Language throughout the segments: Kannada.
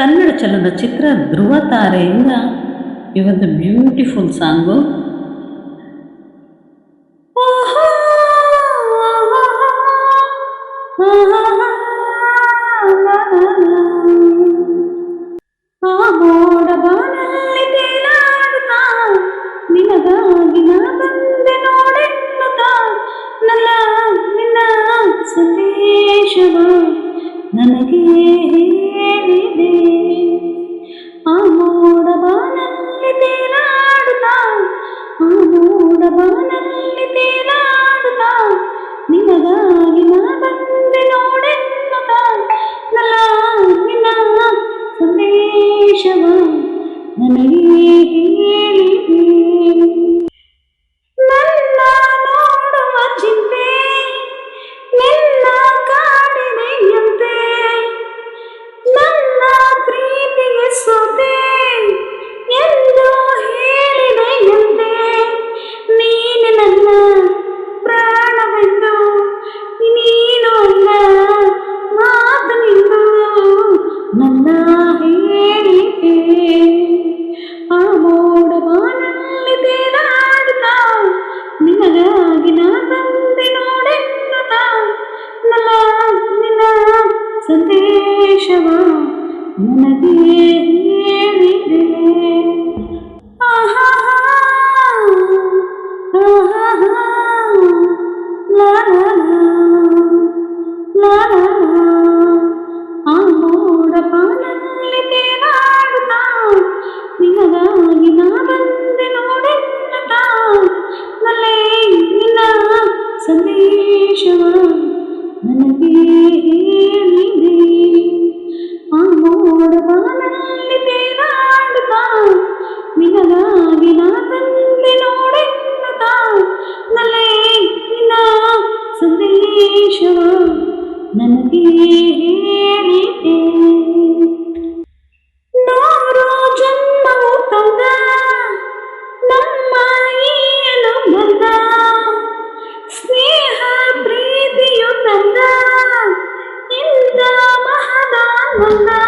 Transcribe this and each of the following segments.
ಕನ್ನಡ ಚಲನಚಿತ್ರ ಧ್ರುವ ತಾರೆಯಿಂದ ಇವತ್ತು ಬ್ಯೂಟಿಫುಲ್ ಸಾಂಗು ನನಗೆ Henry ಸಂದೇಶವ ನನಗೆ ಹೇಳಿದೆ ఉందా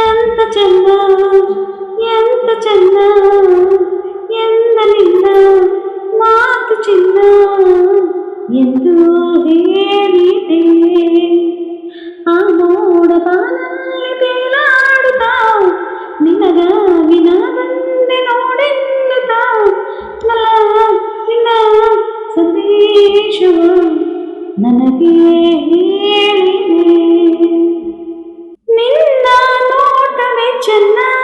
ఎంత చంద ఎంత చంద ఎంత నిన్న మాకు చిన్న ఎంతో వేడితే ఆ మూడ బాణాన్ని తేలాడుతావు నిన్నగా వినాదంది ಚೆನ್ನ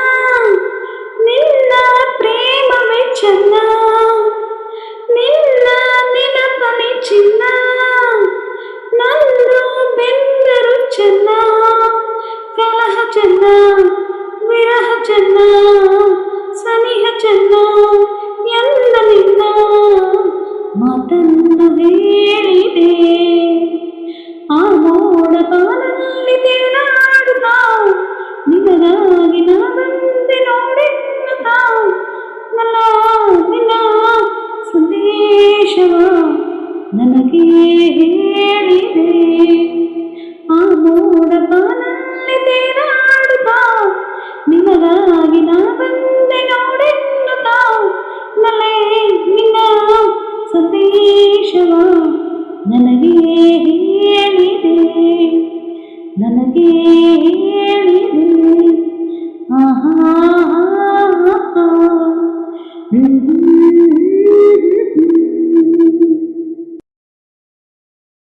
ಹೀಗೆ ಹೇಳಿದೆ, ಆ ಮೋಡ ಪಾಲಲ್ಲಿ ತೇರಾಡುತ್ತಾ. ನಿನಗಾಗಿ ನಾ ಬಂದೆ ತಾ ನಲೆ ನಿನ್ನ ಸಂದೇಶವ, ನನಗೆ ಹೇಳಿದೆ. ನನಗೆ